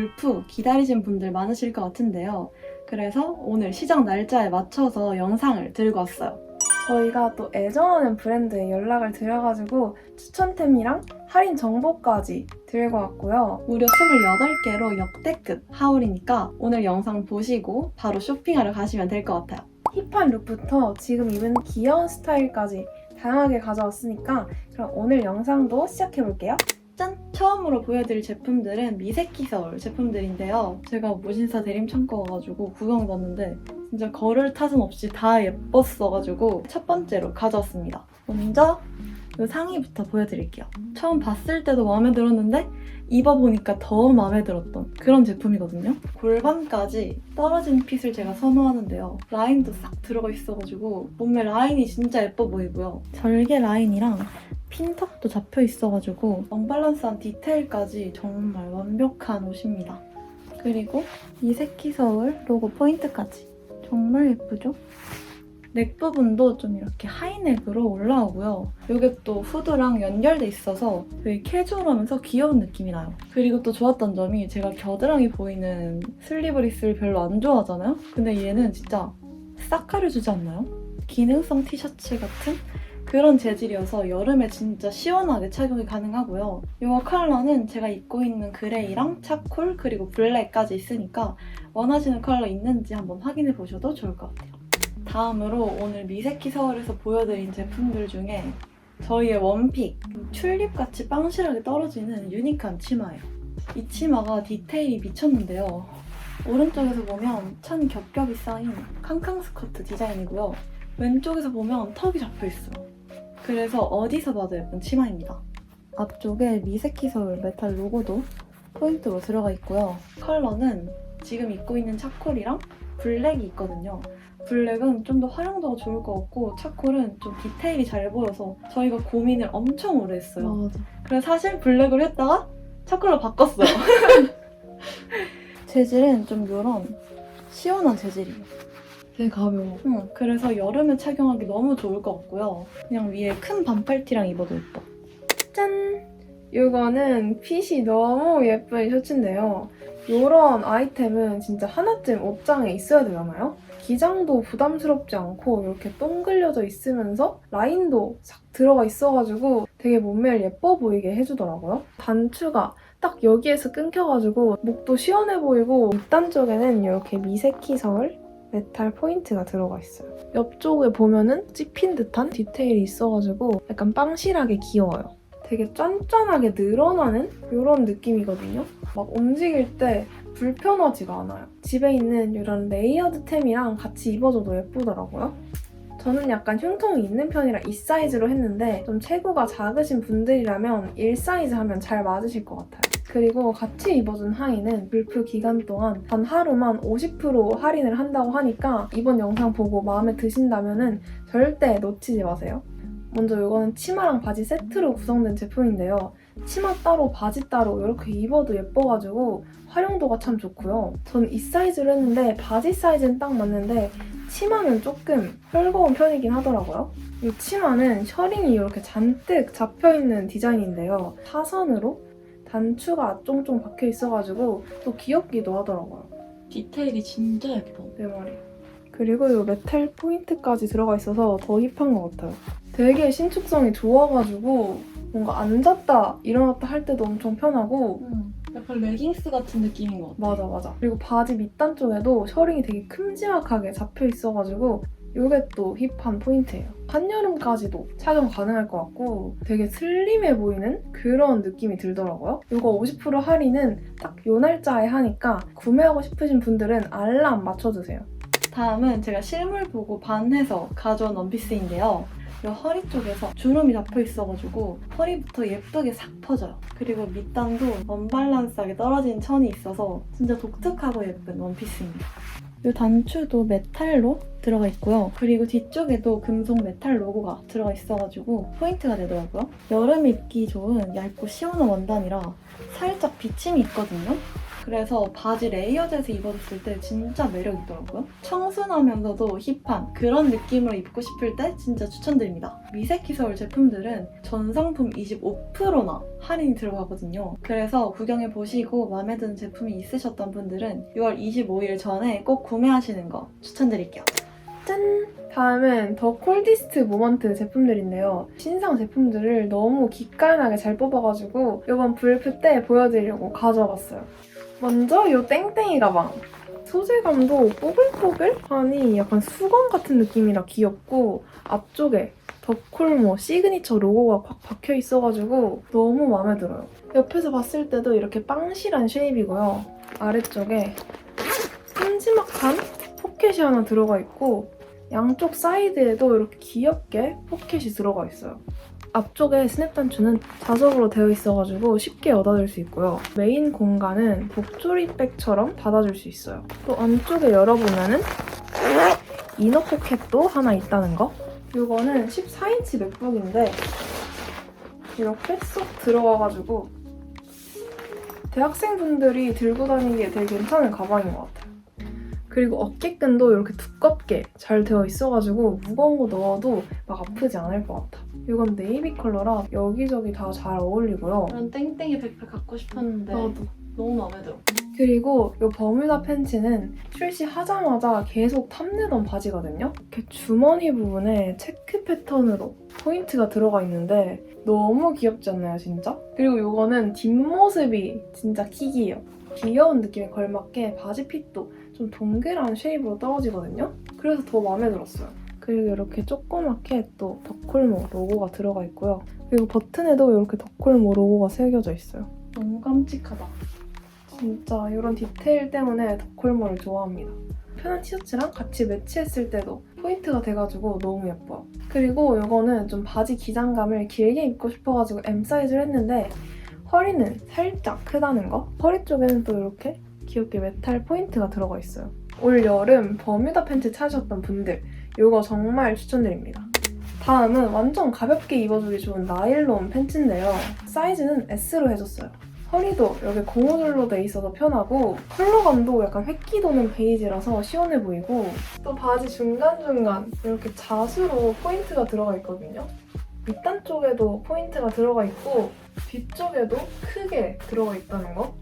불프 기다리신 분들 많으실 것 같은데요. 그래서 오늘 시작 날짜에 맞춰서 영상을 들고 왔어요. 저희가 또 애정하는 브랜드에 연락을 드려가지고 추천템이랑 할인 정보까지 들고 왔고요. 무려 28개로 역대급 하울이니까 오늘 영상 보시고 바로 쇼핑하러 가시면 될 것 같아요. 힙한 룩부터 지금 입은 귀여운 스타일까지 다양하게 가져왔으니까 그럼 오늘 영상도 시작해볼게요. 짠! 처음으로 보여드릴 제품들은 미세키 서울 제품들인데요. 제가 무신사 대림 창고 와가지고 구경해봤는데 진짜 거를 탓은 없이 다 예뻤어가지고 첫 번째로 가져왔습니다. 먼저 이 상의부터 보여드릴게요. 처음 봤을 때도 마음에 들었는데 입어보니까 더 마음에 들었던 그런 제품이거든요. 골반까지 떨어진 핏을 제가 선호하는데요. 라인도 싹 들어가 있어가지고 몸매 라인이 진짜 예뻐 보이고요. 절개 라인이랑 핀턱도 잡혀 있어가지고 언밸런스한 디테일까지 정말 완벽한 옷입니다. 그리고 이 새끼 서울 로고 포인트까지 정말 예쁘죠? 넥 부분도 좀 이렇게 하이넥으로 올라오고요. 이게 또 후드랑 연결돼 있어서 되게 캐주얼하면서 귀여운 느낌이 나요. 그리고 또 좋았던 점이 제가 겨드랑이 보이는 슬리브리스를 별로 안 좋아하잖아요? 근데 얘는 진짜 싹 가려주지 않나요? 기능성 티셔츠 같은 그런 재질이어서 여름에 진짜 시원하게 착용이 가능하고요. 이 컬러는 제가 입고 있는 그레이랑 차콜 그리고 블랙까지 있으니까 원하시는 컬러 있는지 한번 확인해 보셔도 좋을 것 같아요. 다음으로 오늘 미세키 서울에서 보여드린 제품들 중에 저희의 원픽 튤립같이 빵실하게 떨어지는 유니크한 치마예요. 이 치마가 디테일이 미쳤는데요. 오른쪽에서 보면 천 겹겹이 쌓인 캉캉 스커트 디자인이고요. 왼쪽에서 보면 턱이 잡혀 있어요. 그래서 어디서 봐도 예쁜 치마입니다. 앞쪽에 미세키 서울 메탈 로고도 포인트로 들어가 있고요. 컬러는 지금 입고 있는 차콜이랑 블랙이 있거든요. 블랙은 좀 더 활용도가 좋을 것 같고 차콜은 좀 디테일이 잘 보여서 저희가 고민을 엄청 오래 했어요. 맞아. 그래서 사실 블랙으로 했다가 차콜로 바꿨어요. 재질은 좀 이런 시원한 재질이에요. 되게 가벼워. 응, 그래서 여름에 착용하기 너무 좋을 것 같고요. 그냥 위에 큰 반팔티랑 입어도 예뻐. 짠! 이거는 핏이 너무 예쁜 셔츠인데요. 이런 아이템은 진짜 하나쯤 옷장에 있어야 되잖아요? 기장도 부담스럽지 않고 이렇게 동글려져 있으면서 라인도 싹 들어가 있어가지고 되게 몸매를 예뻐 보이게 해주더라고요. 단추가 딱 여기에서 끊겨가지고 목도 시원해 보이고 밑단 쪽에는 이렇게 미세키 설 메탈 포인트가 들어가 있어요. 옆쪽에 보면은 찝힌 듯한 디테일이 있어가지고 약간 빵실하게 귀여워요. 되게 짠짠하게 늘어나는 이런 느낌이거든요. 막 움직일 때 불편하지가 않아요. 집에 있는 이런 레이어드템이랑 같이 입어줘도 예쁘더라고요. 저는 약간 흉통이 있는 편이라 이 사이즈로 했는데 좀 체구가 작으신 분들이라면 1 사이즈 하면 잘 맞으실 것 같아요. 그리고 같이 입어준 하의는 불프 기간 동안 단 하루만 50% 할인을 한다고 하니까 이번 영상 보고 마음에 드신다면 절대 놓치지 마세요. 먼저 이거는 치마랑 바지 세트로 구성된 제품인데요. 치마 따로 바지 따로 이렇게 입어도 예뻐가지고 활용도가 참 좋고요. 저는 이 사이즈로 했는데 바지 사이즈는 딱 맞는데 치마는 조금 헐거운 편이긴 하더라고요. 이 치마는 셔링이 이렇게 잔뜩 잡혀있는 디자인인데요. 사선으로 단추가 쫑쫑 박혀 있어가지고 또 귀엽기도 하더라고요. 디테일이 진짜 예뻐. 내 말이. 그리고 이 메탈 포인트까지 들어가 있어서 더 힙한 것 같아요. 되게 신축성이 좋아가지고 뭔가 앉았다 일어났다 할 때도 엄청 편하고 응. 약간 레깅스 같은 느낌인 것 같아. 맞아 맞아. 그리고 바지 밑단 쪽에도 셔링이 되게 큼지막하게 잡혀 있어가지고 이게 또 힙한 포인트예요. 한여름까지도 착용 가능할 것 같고 되게 슬림해 보이는 그런 느낌이 들더라고요. 이거 50% 할인은 딱 요 날짜에 하니까 구매하고 싶으신 분들은 알람 맞춰주세요. 다음은 제가 실물 보고 반해서 가져온 원피스인데요. 이 허리 쪽에서 주름이 잡혀 있어가지고 허리부터 예쁘게 싹 퍼져요. 그리고 밑단도 언밸런스하게 떨어진 천이 있어서 진짜 독특하고 예쁜 원피스입니다. 이 단추도 메탈로 들어가 있고요. 그리고 뒤쪽에도 금속 메탈 로고가 들어가 있어가지고 포인트가 되더라고요. 여름 입기 좋은 얇고 시원한 원단이라 살짝 비침이 있거든요. 그래서 바지 레이어드에서 입어줬을 때 진짜 매력 있더라고요. 청순하면서도 힙한 그런 느낌으로 입고 싶을 때 진짜 추천드립니다. 미세키 서울 제품들은 전 상품 25%나 할인이 들어가거든요. 그래서 구경해보시고 마음에 드는 제품이 있으셨던 분들은 6월 25일 전에 꼭 구매하시는 거 추천드릴게요. 짠! 다음은 더 콜디스트 모먼트 제품들인데요. 신상 제품들을 너무 기깔나게 잘 뽑아가지고 이번 불프 때 보여드리려고 가져와봤어요. 먼저 이 땡땡이 가방. 소재감도 뽀글뽀글하니 약간 수건 같은 느낌이라 귀엽고 앞쪽에 더콜모 시그니처 로고가 확 박혀 있어가지고 너무 마음에 들어요. 옆에서 봤을 때도 이렇게 빵실한 쉐입이고요. 아래쪽에 큼지막한 포켓이 하나 들어가 있고 양쪽 사이드에도 이렇게 귀엽게 포켓이 들어가 있어요. 앞쪽에 스냅 단추는 자석으로 되어 있어가지고 쉽게 얻어들 수 있고요. 메인 공간은 복조리백처럼 닫아줄 수 있어요. 또 안쪽에 열어보면은 이너 포켓도 하나 있다는 거. 이거는 14인치 맥북인데 이렇게 쏙 들어가가지고 대학생분들이 들고 다니기에 되게 괜찮은 가방인 것 같아요. 그리고 어깨끈도 이렇게 두껍게 잘 되어 있어가지고 무거운 거 넣어도 막 아프지 않을 것 같아. 이건 네이비 컬러라 여기저기 다 잘 어울리고요. 이런 땡땡이 백팩 갖고 싶었는데 나도. 너무 마음에 들어. 그리고 이 버뮤다 팬츠는 출시하자마자 계속 탐내던 바지거든요. 이렇게 주머니 부분에 체크 패턴으로 포인트가 들어가 있는데 너무 귀엽지 않나요, 진짜? 그리고 이거는 뒷모습이 진짜 킥이에요. 귀여운 느낌에 걸맞게 바지 핏도 좀 동그란 쉐입으로 떨어지거든요. 그래서 더 마음에 들었어요. 그리고 이렇게 조그맣게 또 더콜모 로고가 들어가 있고요. 그리고 버튼에도 이렇게 더콜모 로고가 새겨져 있어요. 너무 깜찍하다. 진짜 이런 디테일 때문에 더콜모를 좋아합니다. 편한 티셔츠랑 같이 매치했을 때도 포인트가 돼가지고 너무 예뻐요. 그리고 이거는 좀 바지 기장감을 길게 입고 싶어가지고 M 사이즈를 했는데 허리는 살짝 크다는 거. 허리 쪽에는 또 이렇게 귀엽게 메탈 포인트가 들어가 있어요. 올 여름 버뮤다 팬츠 찾으셨던 분들 이거 정말 추천드립니다. 다음은 완전 가볍게 입어주기 좋은 나일론 팬츠인데요. 사이즈는 S로 해줬어요. 허리도 여기 고무줄로 돼 있어서 편하고 컬러감도 약간 획기 도는 베이지라서 시원해 보이고 또 바지 중간중간 이렇게 자수로 포인트가 들어가 있거든요. 밑단 쪽에도 포인트가 들어가 있고 뒤쪽에도 크게 들어가 있다는 거.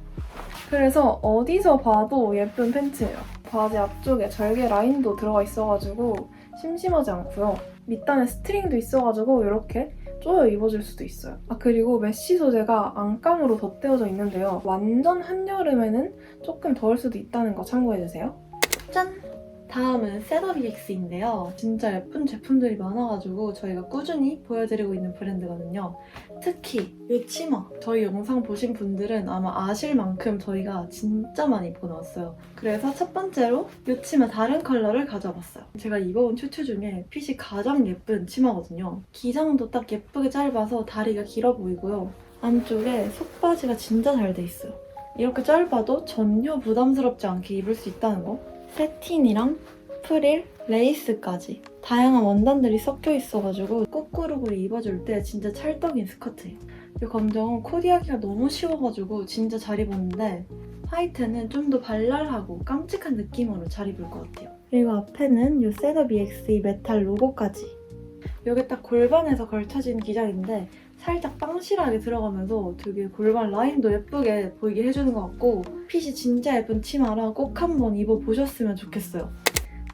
그래서 어디서 봐도 예쁜 팬츠예요. 바지 앞쪽에 절개 라인도 들어가 있어가지고 심심하지 않고요. 밑단에 스트링도 있어가지고 이렇게 쪼여 입어줄 수도 있어요. 아 그리고 메쉬 소재가 안감으로 덧대어져 있는데요. 완전 한여름에는 조금 더울 수도 있다는 거 참고해주세요. 짠! 다음은 셋업이엑스인데요. 진짜 예쁜 제품들이 많아가지고 저희가 꾸준히 보여드리고 있는 브랜드거든요. 특히 이 치마. 저희 영상 보신 분들은 아마 아실 만큼 저희가 진짜 많이 입고 나왔어요. 그래서 첫 번째로 이 치마 다른 컬러를 가져와봤어요. 제가 입어본 튜트 중에 핏이 가장 예쁜 치마거든요. 기장도 딱 예쁘게 짧아서 다리가 길어 보이고요. 안쪽에 속바지가 진짜 잘 돼 있어요. 이렇게 짧아도 전혀 부담스럽지 않게 입을 수 있다는 거. 세틴이랑 프릴, 레이스까지 다양한 원단들이 섞여 있어가지고 거꾸룩으로 입어줄 때 진짜 찰떡인 스커트예요. 이 검정은 코디하기가 너무 쉬워가지고 진짜 잘 입었는데 화이트는 좀 더 발랄하고 깜찍한 느낌으로 잘 입을 것 같아요. 그리고 앞에는 이 셋업 EXE 메탈 로고까지 여기 딱 골반에서 걸쳐진 기장인데 살짝 빵실하게 들어가면서 되게 골반 라인도 예쁘게 보이게 해주는 것 같고 핏이 진짜 예쁜 치마라 꼭 한번 입어보셨으면 좋겠어요.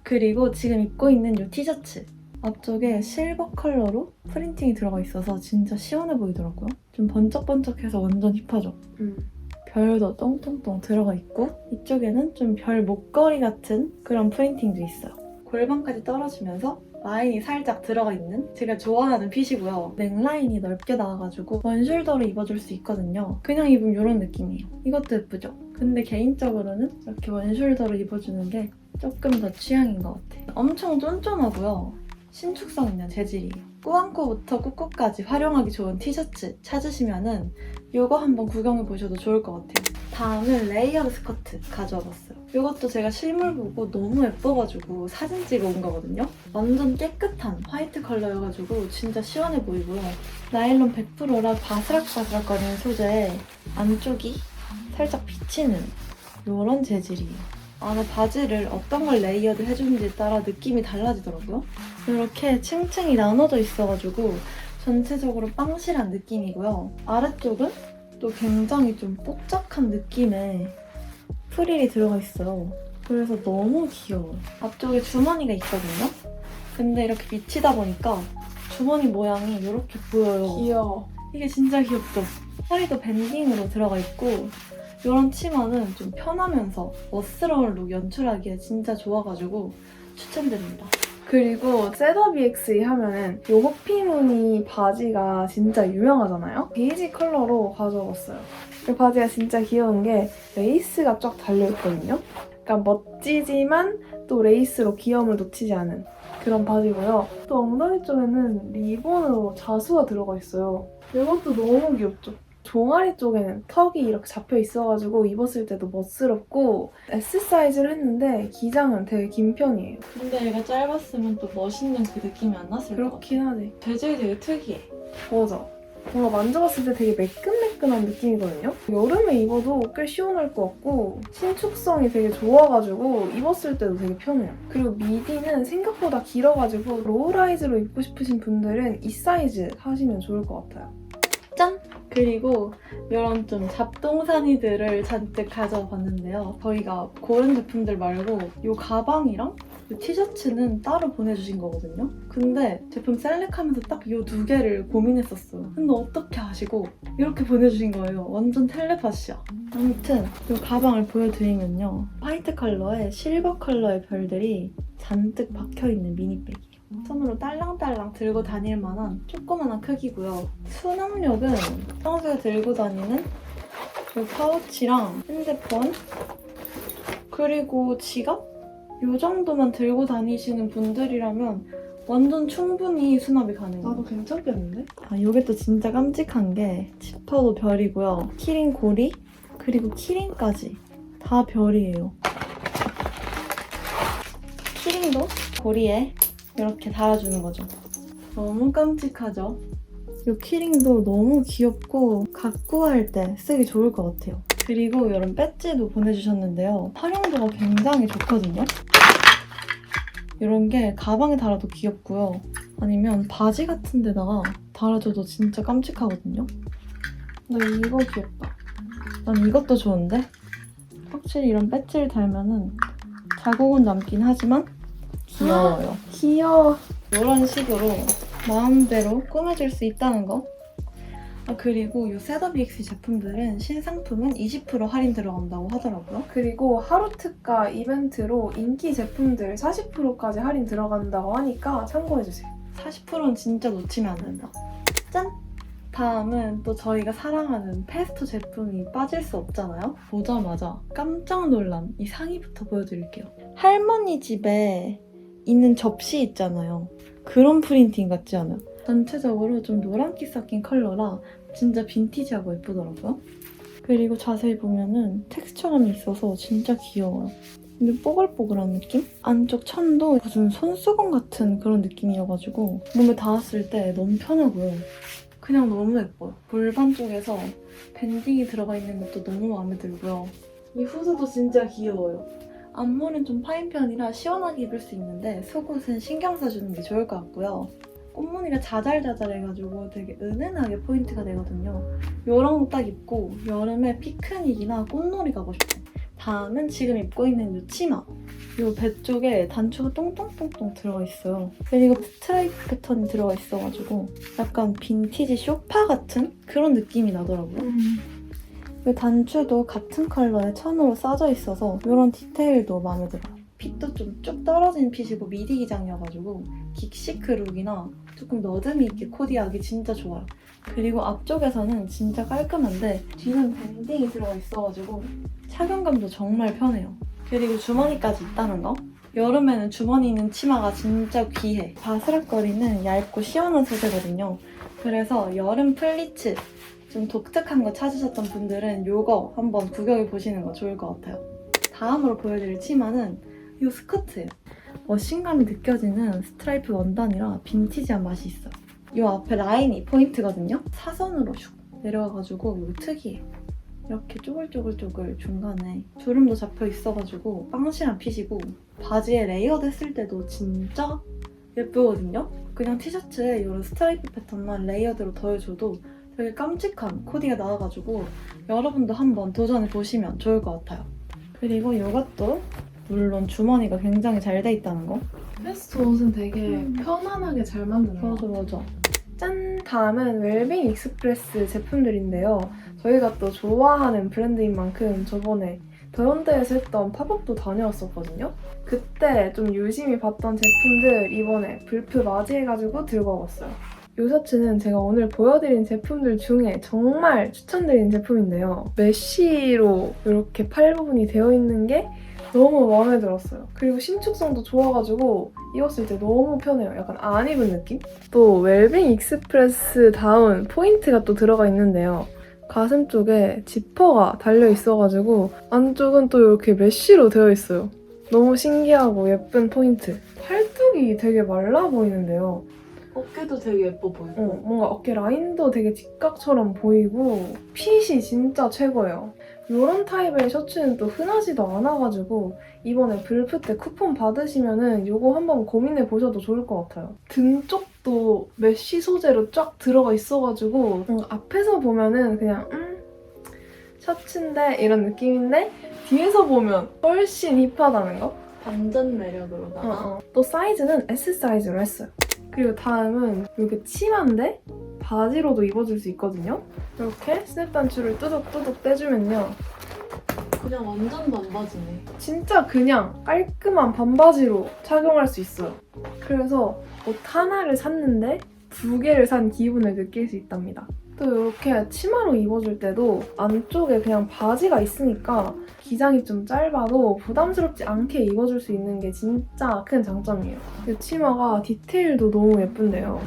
그리고 지금 입고 있는 이 티셔츠 앞쪽에 실버 컬러로 프린팅이 들어가 있어서 진짜 시원해 보이더라고요. 좀 번쩍번쩍해서 완전 힙하죠. 음. 별도 똥똥똥 들어가 있고 이쪽에는 좀 별 목걸이 같은 그런 프린팅도 있어요. 골반까지 떨어지면서 라인이 살짝 들어가 있는 제가 좋아하는 핏이고요. 넥라인이 넓게 나와가지고 원숄더로 입어줄 수 있거든요. 그냥 입으면 이런 느낌이에요. 이것도 예쁘죠? 근데 개인적으로는 이렇게 원숄더로 입어주는 게 조금 더 취향인 것 같아요. 엄청 쫀쫀하고요. 신축성 있는 재질이에요. 꾸안꾸부터 꾹꾹까지 활용하기 좋은 티셔츠 찾으시면은 이거 한번 구경해 보셔도 좋을 것 같아요. 다음은 레이어드 스커트 가져와 봤어요. 이것도 제가 실물 보고 너무 예뻐가지고 사진 찍어 온 거거든요. 완전 깨끗한 화이트 컬러여가지고 진짜 시원해 보이고요. 나일론 100%라 바스락바스락거리는 소재에 안쪽이 살짝 비치는 이런 재질이에요. 안에 바지를 어떤 걸 레이어드 해주는지에 따라 느낌이 달라지더라고요. 이렇게 층층이 나눠져 있어가지고 전체적으로 빵실한 느낌이고요. 아래쪽은 또 굉장히 좀 뽀짝한 느낌의 프릴이 들어가 있어요. 그래서 너무 귀여워요. 앞쪽에 주머니가 있거든요. 근데 이렇게 비치다 보니까 주머니 모양이 이렇게 보여요. 귀여워. 이게 진짜 귀엽죠? 허리도 밴딩으로 들어가 있고 이런 치마는 좀 편하면서 멋스러운 룩 연출하기에 진짜 좋아가지고 추천드립니다. 그리고 셋업EXE 하면은 요 호피무늬 바지가 진짜 유명하잖아요? 베이지 컬러로 가져왔어요. 이 바지가 진짜 귀여운 게 레이스가 쫙 달려있거든요? 약간 멋지지만 또 레이스로 귀여움을 놓치지 않은 그런 바지고요. 또 엉덩이 쪽에는 리본으로 자수가 들어가 있어요. 이것도 너무 귀엽죠? 종아리 쪽에는 턱이 이렇게 잡혀 있어가지고 입었을 때도 멋스럽고 S 사이즈를 했는데 기장은 되게 긴 편이에요. 근데 얘가 짧았으면 또 멋있는 그 느낌이 안 났을 것 같아. 그렇긴 하지. 재질이 되게 특이해. 맞아. 뭔가 만져봤을 때 되게 매끈매끈한 느낌이거든요? 여름에 입어도 꽤 시원할 것 같고 신축성이 되게 좋아가지고 입었을 때도 되게 편해요. 그리고 미디는 생각보다 길어가지고 로우라이즈로 입고 싶으신 분들은 이 사이즈 사시면 좋을 것 같아요. 짠! 그리고 이런 좀 잡동사니들을 잔뜩 가져와 봤는데요. 저희가 고른 제품들 말고 이 가방이랑 이 티셔츠는 따로 보내주신 거거든요. 근데 제품 셀렉하면서 딱 이 두 개를 고민했었어요. 근데 어떻게 하시고 이렇게 보내주신 거예요. 완전 텔레파시야. 아무튼 이 가방을 보여드리면요. 화이트 컬러에 실버 컬러의 별들이 잔뜩 박혀있는 미니백이에요. 손으로 딸랑딸랑 들고 다닐 만한 조그만한 크기고요. 수납력은 평소에 들고 다니는 이 파우치랑 핸드폰 그리고 지갑? 이 정도만 들고 다니시는 분들이라면 완전 충분히 수납이 가능해요. 나도 괜찮겠는데? 아, 이게 또 진짜 깜찍한 게 지퍼도 별이고요. 키링 고리 그리고 키링까지 다 별이에요. 키링도 고리에 이렇게 달아주는 거죠. 너무 깜찍하죠? 이 키링도 너무 귀엽고 갖고 할때 쓰기 좋을 것 같아요. 그리고 이런 배지도 보내주셨는데요. 활용도가 굉장히 좋거든요. 이런 게 가방에 달아도 귀엽고요. 아니면 바지 같은 데다가 달아줘도 진짜 깜찍하거든요. 나 이거 귀엽다. 난 이것도 좋은데? 확실히 이런 배지를 달면은 자국은 남긴 하지만 귀여워요. 귀여워. 이런 식으로 마음대로 꾸며줄 수 있다는 거. 아 그리고 이 셋업EX 제품들은 신상품은 20% 할인 들어간다고 하더라고요. 그리고 하루 특가 이벤트로 인기 제품들 40%까지 할인 들어간다고 하니까 참고해주세요. 40%는 진짜 놓치면 안 된다. 짠! 다음은 또 저희가 사랑하는 페스토 제품이 빠질 수 없잖아요. 보자마자 깜짝 놀란 이 상의부터 보여드릴게요. 할머니 집에 있는 접시 있잖아요. 그런 프린팅 같지 않아요? 전체적으로 좀 노란기 섞인 컬러라 진짜 빈티지하고 예쁘더라고요. 그리고 자세히 보면은 텍스처감이 있어서 진짜 귀여워요. 근데 뽀글뽀글한 느낌? 안쪽 천도 무슨 손수건 같은 그런 느낌이어가지고 몸에 닿았을 때 너무 편하고요. 그냥 너무 예뻐요. 골반 쪽에서 밴딩이 들어가 있는 것도 너무 마음에 들고요. 이 후드도 진짜 귀여워요. 앞머리는 좀 파인 편이라 시원하게 입을 수 있는데 속옷은 신경 써주는 게 좋을 것 같고요. 꽃무늬가 자잘자잘해가지고 되게 은은하게 포인트가 되거든요. 이런 거 딱 입고 여름에 피크닉이나 꽃놀이 가고 싶어요. 다음은 지금 입고 있는 이 치마. 이 배 쪽에 단추가 똥똥똥똥 들어가 있어요. 그리고 스트라이프 패턴이 들어가 있어가지고 약간 빈티지 쇼파 같은 그런 느낌이 나더라고요. 이 단추도 같은 컬러의 천으로 싸져 있어서 이런 디테일도 마음에 들어요. 핏도 좀 쭉 떨어진 핏이고 미디 기장이어가지고 긱시크 룩이나 조금 너드미 있게 코디하기 진짜 좋아요. 그리고 앞쪽에서는 진짜 깔끔한데 뒤는 밴딩이 들어가 있어가지고 착용감도 정말 편해요. 그리고 주머니까지 있다는 거. 여름에는 주머니 있는 치마가 진짜 귀해. 바스락거리는 얇고 시원한 소재거든요. 그래서 여름 플리츠 좀 독특한 거 찾으셨던 분들은 이거 한번 구경해 보시는 거 좋을 것 같아요. 다음으로 보여드릴 치마는 이 스커트예요. 머신감이 느껴지는 스트라이프 원단이라 빈티지한 맛이 있어요. 이 앞에 라인이 포인트거든요. 사선으로 슉 내려와가지고 이거 특이해요. 이렇게 쪼글쪼글쪼글 중간에 주름도 잡혀 있어가지고 빵실한 핏이고 바지에 레이어드 했을 때도 진짜 예쁘거든요? 그냥 티셔츠에 이런 스트라이프 패턴만 레이어드로 더해줘도 되게 깜찍한 코디가 나와가지고 여러분도 한번 도전해 보시면 좋을 것 같아요. 그리고 이것도 물론 주머니가 굉장히 잘 돼 있다는 거. 패스트 옷은 되게 음. 편안하게 잘 만드는 맞아 맞아. 짠! 다음은 웰빙 익스프레스 제품들인데요. 저희가 또 좋아하는 브랜드인 만큼 저번에 더현대에서 했던 팝업도 다녀왔었거든요. 그때 좀 유심히 봤던 제품들 이번에 불프 맞이해가지고 들고 와봤어요. 이 셔츠는 제가 오늘 보여드린 제품들 중에 정말 추천드린 제품인데요. 메쉬로 이렇게 팔 부분이 되어 있는 게 너무 마음에 들었어요. 그리고 신축성도 좋아가지고 입었을 때 너무 편해요. 약간 안 입은 느낌? 또 웰빙 익스프레스 다운 포인트가 또 들어가 있는데요. 가슴 쪽에 지퍼가 달려 있어가지고 안쪽은 또 이렇게 메쉬로 되어 있어요. 너무 신기하고 예쁜 포인트. 팔뚝이 되게 말라 보이는데요. 어깨도 되게 예뻐 보이고. 어, 뭔가 어깨 라인도 되게 직각처럼 보이고 핏이 진짜 최고예요. 이런 타입의 셔츠는 또 흔하지도 않아가지고 이번에 불프 때 쿠폰 받으시면은 이거 한번 고민해 보셔도 좋을 것 같아요. 등 쪽도 메쉬 소재로 쫙 들어가 있어가지고 앞에서 보면은 그냥 음 셔츠인데 이런 느낌인데 뒤에서 보면 훨씬 힙하다는 거? 반전 매력으로다가 어, 어. 또 사이즈는 S 사이즈로 했어요. 그리고 다음은 이렇게 치마인데 바지로도 입어줄 수 있거든요. 이렇게 스냅 단추를 뚜둑뚜둑 떼주면요. 그냥 완전 반바지네. 진짜 그냥 깔끔한 반바지로 착용할 수 있어요. 그래서 옷 하나를 샀는데 두 개를 산 기분을 느낄 수 있답니다. 또 이렇게 치마로 입어줄 때도 안쪽에 그냥 바지가 있으니까 기장이 좀 짧아도 부담스럽지 않게 입어줄 수 있는 게 진짜 큰 장점이에요. 이 치마가 디테일도 너무 예쁜데요.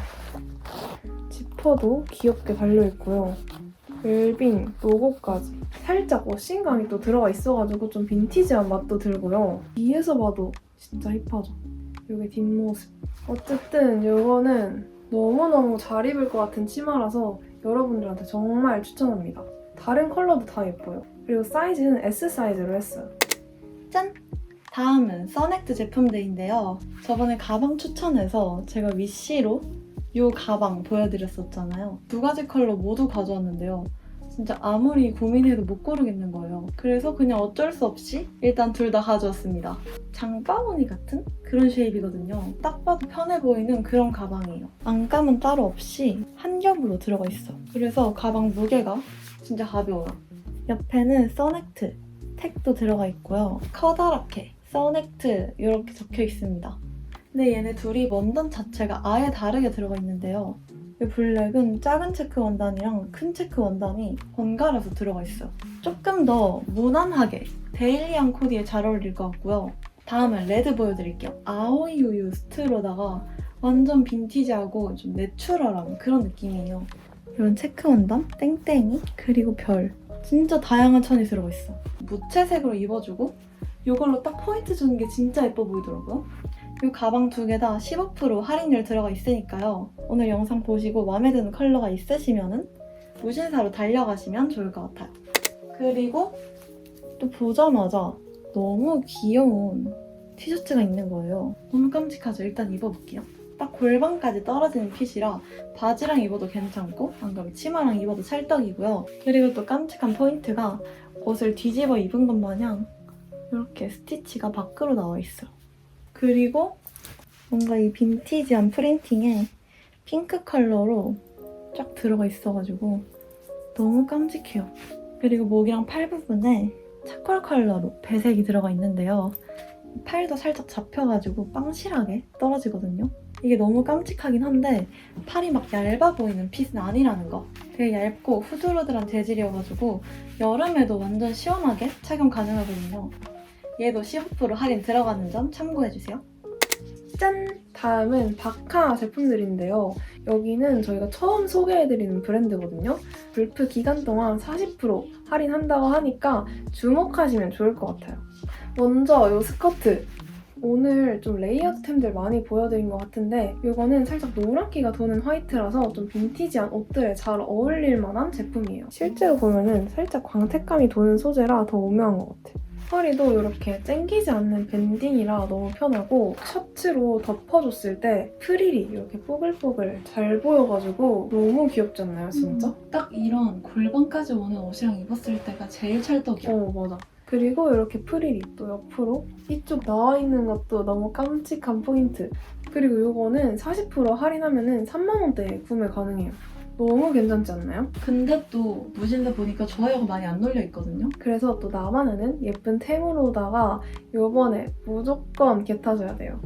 지퍼도 귀엽게 달려있고요. 웰빙 로고까지 살짝 워싱감이 또 들어가 있어가지고 좀 빈티지한 맛도 들고요. 뒤에서 봐도 진짜 힙하죠. 이게 뒷모습. 어쨌든 이거는 너무너무 잘 입을 것 같은 치마라서 여러분들한테 정말 추천합니다. 다른 컬러도 다 예뻐요. 그리고 사이즈는 S 사이즈로 했어요. 짠! 다음은 써넥트 제품들인데요. 저번에 가방 추천해서 제가 위시로 이 가방 보여드렸었잖아요. 두 가지 컬러 모두 가져왔는데요. 진짜 아무리 고민해도 못 고르겠는 거예요. 그래서 그냥 어쩔 수 없이 일단 둘 다 가져왔습니다. 장바구니 같은 그런 쉐입이거든요. 딱 봐도 편해 보이는 그런 가방이에요. 안감은 따로 없이 한 겹으로 들어가 있어. 그래서 가방 무게가 진짜 가벼워요. 옆에는 써넥트 택도 들어가 있고요. 커다랗게 써넥트 이렇게 적혀 있습니다. 근데 얘네 둘이 원단 자체가 아예 다르게 들어가 있는데요. 이 블랙은 작은 체크 원단이랑 큰 체크 원단이 번갈아서 들어가 있어요. 조금 더 무난하게 데일리한 코디에 잘 어울릴 것 같고요. 다음은 레드 보여드릴게요. 아오이 우유 스트로다가 완전 빈티지하고 좀 내추럴한 그런 느낌이에요. 이런 체크 원단, 땡땡이, 그리고 별. 진짜 다양한 천이 들어가 있어. 무채색으로 입어주고 이걸로 딱 포인트 주는 게 진짜 예뻐 보이더라고요. 이 가방 두 개 다 15% 할인율 들어가 있으니까요. 오늘 영상 보시고 마음에 드는 컬러가 있으시면은 무신사로 달려가시면 좋을 것 같아요. 그리고 또 보자마자 너무 귀여운 티셔츠가 있는 거예요. 너무 깜찍하죠? 일단 입어볼게요. 딱 골반까지 떨어지는 핏이라 바지랑 입어도 괜찮고 안 그러면 치마랑 입어도 찰떡이고요. 그리고 또 깜찍한 포인트가 옷을 뒤집어 입은 것 마냥 이렇게 스티치가 밖으로 나와 있어요. 그리고 뭔가 이 빈티지한 프린팅에 핑크 컬러로 쫙 들어가 있어가지고 너무 깜찍해요. 그리고 목이랑 팔 부분에 차콜 컬러로 배색이 들어가 있는데요. 팔도 살짝 잡혀가지고 빵실하게 떨어지거든요. 이게 너무 깜찍하긴 한데 팔이 막 얇아 보이는 핏은 아니라는 거. 되게 얇고 후들후들한 재질이어가지고 여름에도 완전 시원하게 착용 가능하거든요. 얘도 15% 할인 들어가는 점 참고해주세요. 짠! 다음은 바카 제품들인데요. 여기는 저희가 처음 소개해드리는 브랜드거든요. 불프 기간 동안 40% 할인한다고 하니까 주목하시면 좋을 것 같아요. 먼저 이 스커트. 오늘 좀 레이어드템들 많이 보여드린 것 같은데 이거는 살짝 노란기가 도는 화이트라서 좀 빈티지한 옷들에 잘 어울릴 만한 제품이에요. 실제로 보면은 살짝 광택감이 도는 소재라 더 오묘한 것 같아요. 허리도 이렇게 땡기지 않는 밴딩이라 너무 편하고 셔츠로 덮어줬을 때 프릴이 이렇게 뽀글뽀글 잘 보여가지고 너무 귀엽지 않나요 진짜? 딱 이런 골반까지 오는 옷이랑 입었을 때가 제일 찰떡이야. 어 맞아. 그리고 이렇게 프릴이 또 옆으로 이쪽 나와 있는 것도 너무 깜찍한 포인트. 그리고 이거는 40% 할인하면은 3만 원대에 구매 가능해요. 너무 괜찮지 않나요? 근데 또 무신사 보니까 좋아요가 많이 안 눌려 있거든요. 그래서 또 나만 아는 예쁜 템으로다가 이번에 무조건 겟하셔야 돼요.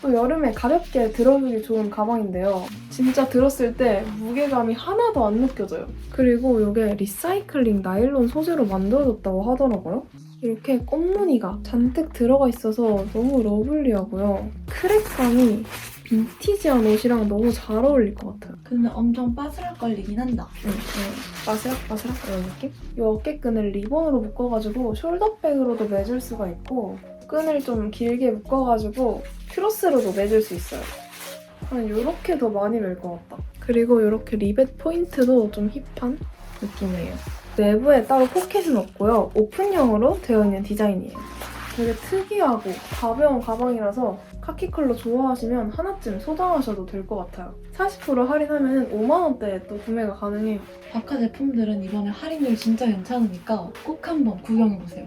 또 여름에 가볍게 들어주기 좋은 가방인데요. 진짜 들었을 때 무게감이 하나도 안 느껴져요. 그리고 이게 리사이클링 나일론 소재로 만들어졌다고 하더라고요. 이렇게 꽃무늬가 잔뜩 들어가 있어서 너무 러블리하고요. 크랙감이 빈티지한 옷이랑 너무 잘 어울릴 것 같아요. 근데 엄청 빠스락거리긴 한다. 응, 응. 바스락 바스락 이런 느낌? 이 어깨끈을 리본으로 묶어가지고 숄더백으로도 매줄 수가 있고 끈을 좀 길게 묶어가지고 크로스로도 매줄 수 있어요. 한 이렇게 더 많이 멜 것 같다. 그리고 이렇게 리벳 포인트도 좀 힙한 느낌이에요. 내부에 따로 포켓은 없고요. 오픈형으로 되어 있는 디자인이에요. 되게 특이하고 가벼운 가방이라서 카키 컬러 좋아하시면 하나쯤 소장하셔도 될 것 같아요. 40% 할인하면 5만원대에 또 구매가 가능해요. 바카 제품들은 이번에 할인율 진짜 괜찮으니까 꼭 한번 구경해보세요.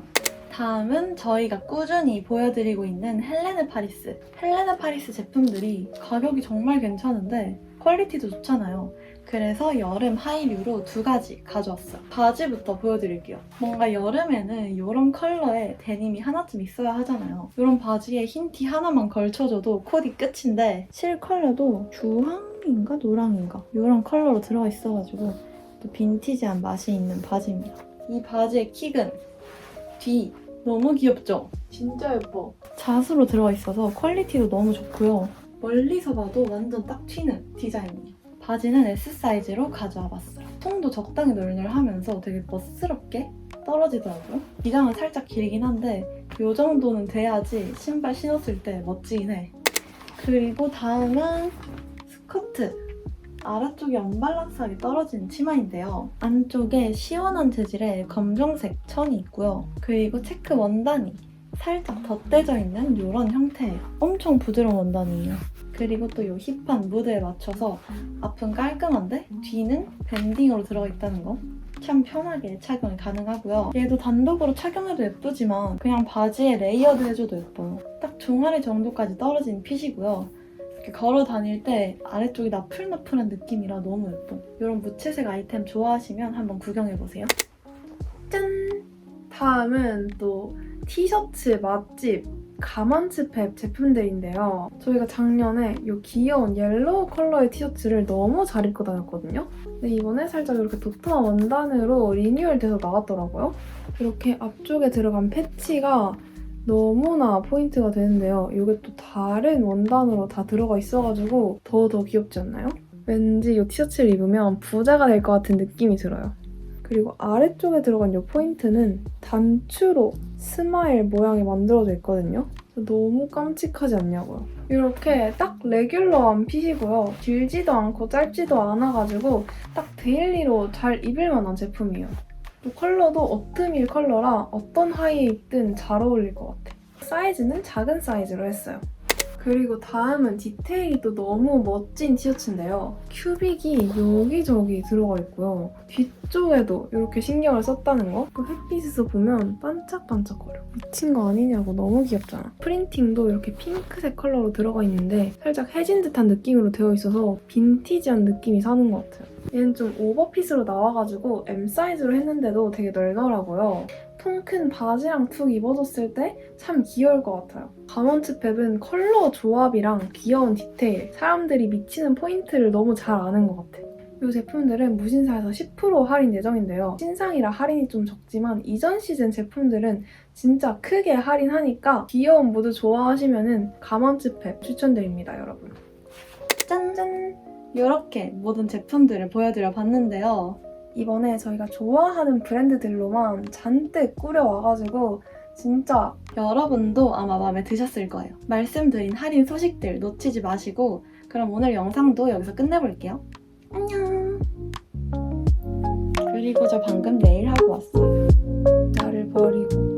다음은 저희가 꾸준히 보여드리고 있는 헬레네 파리스. 헬레네 파리스 제품들이 가격이 정말 괜찮은데 퀄리티도 좋잖아요. 그래서 여름 하이류로 두 가지 가져왔어요. 바지부터 보여드릴게요. 뭔가 여름에는 이런 컬러의 데님이 하나쯤 있어야 하잖아요. 이런 바지에 흰 티 하나만 걸쳐줘도 코디 끝인데 실 컬러도 주황인가 노랑인가 이런 컬러로 들어가 있어가지고 또 빈티지한 맛이 있는 바지입니다. 이 바지의 킥은 뒤 너무 귀엽죠? 진짜 예뻐. 자수로 들어가 있어서 퀄리티도 너무 좋고요. 멀리서 봐도 완전 딱 튀는 디자인이에요. 바지는 S 사이즈로 가져와 봤어요. 통도 적당히 널널하면서 되게 멋스럽게 떨어지더라고요. 기장은 살짝 길긴 한데 이 정도는 돼야지 신발 신었을 때 멋지긴 해. 그리고 다음은 스커트. 아래쪽이 언밸런스하게 떨어진 치마인데요. 안쪽에 시원한 재질의 검정색 천이 있고요. 그리고 체크 원단이 살짝 덧대져 있는 이런 형태예요. 엄청 부드러운 원단이에요. 그리고 또 이 힙한 무드에 맞춰서 앞은 깔끔한데 뒤는 밴딩으로 들어가 있다는 거. 참 편하게 착용이 가능하고요. 얘도 단독으로 착용해도 예쁘지만 그냥 바지에 레이어드 해줘도 예뻐요. 딱 종아리 정도까지 떨어진 핏이고요. 이렇게 걸어 다닐 때 아래쪽이 나풀나풀한 느낌이라 너무 예뻐. 이런 무채색 아이템 좋아하시면 한번 구경해보세요. 짠! 다음은 또 티셔츠 맛집 가만츠 펩 제품들인데요. 저희가 작년에 이 귀여운 옐로우 컬러의 티셔츠를 너무 잘 입고 다녔거든요. 근데 이번에 살짝 이렇게 도톰한 원단으로 리뉴얼돼서 나왔더라고요. 이렇게 앞쪽에 들어간 패치가 너무나 포인트가 되는데요. 이게 또 다른 원단으로 다 들어가 있어가지고 더더 귀엽지 않나요? 왠지 이 티셔츠를 입으면 부자가 될 것 같은 느낌이 들어요. 그리고 아래쪽에 들어간 이 포인트는 단추로 스마일 모양이 만들어져 있거든요. 너무 깜찍하지 않냐고요. 이렇게 딱 레귤러한 핏이고요. 길지도 않고 짧지도 않아가지고 딱 데일리로 잘 입을 만한 제품이에요. 또 컬러도 어트밀 컬러라 어떤 하의에 입든 잘 어울릴 것 같아요. 사이즈는 작은 사이즈로 했어요. 그리고 다음은 디테일이 또 너무 멋진 티셔츠인데요. 큐빅이 여기저기 들어가 있고요. 뒤쪽에도 이렇게 신경을 썼다는 거. 그 햇빛에서 보면 반짝반짝거려. 미친 거 아니냐고 너무 귀엽잖아. 프린팅도 이렇게 핑크색 컬러로 들어가 있는데 살짝 해진 듯한 느낌으로 되어 있어서 빈티지한 느낌이 사는 것 같아요. 얘는 좀 오버핏으로 나와가지고 M 사이즈로 했는데도 되게 널널하고요. 통 큰 바지랑 툭 입어줬을 때 참 귀여울 것 같아요. 가먼츠 펩은 컬러 조합이랑 귀여운 디테일, 사람들이 미치는 포인트를 너무 잘 아는 것 같아요. 이 제품들은 무신사에서 10% 할인 예정인데요. 신상이라 할인이 좀 적지만 이전 시즌 제품들은 진짜 크게 할인하니까 귀여운 모드 좋아하시면 가먼츠 펩 추천드립니다, 여러분. 짠짠! 이렇게 모든 제품들을 보여드려 봤는데요. 이번에 저희가 좋아하는 브랜드들로만 잔뜩 꾸려와가지고 진짜 여러분도 아마 마음에 드셨을 거예요. 말씀드린 할인 소식들 놓치지 마시고 그럼 오늘 영상도 여기서 끝내볼게요. 안녕. 그리고 저 방금 네일 하고 왔어요. 나를 버리고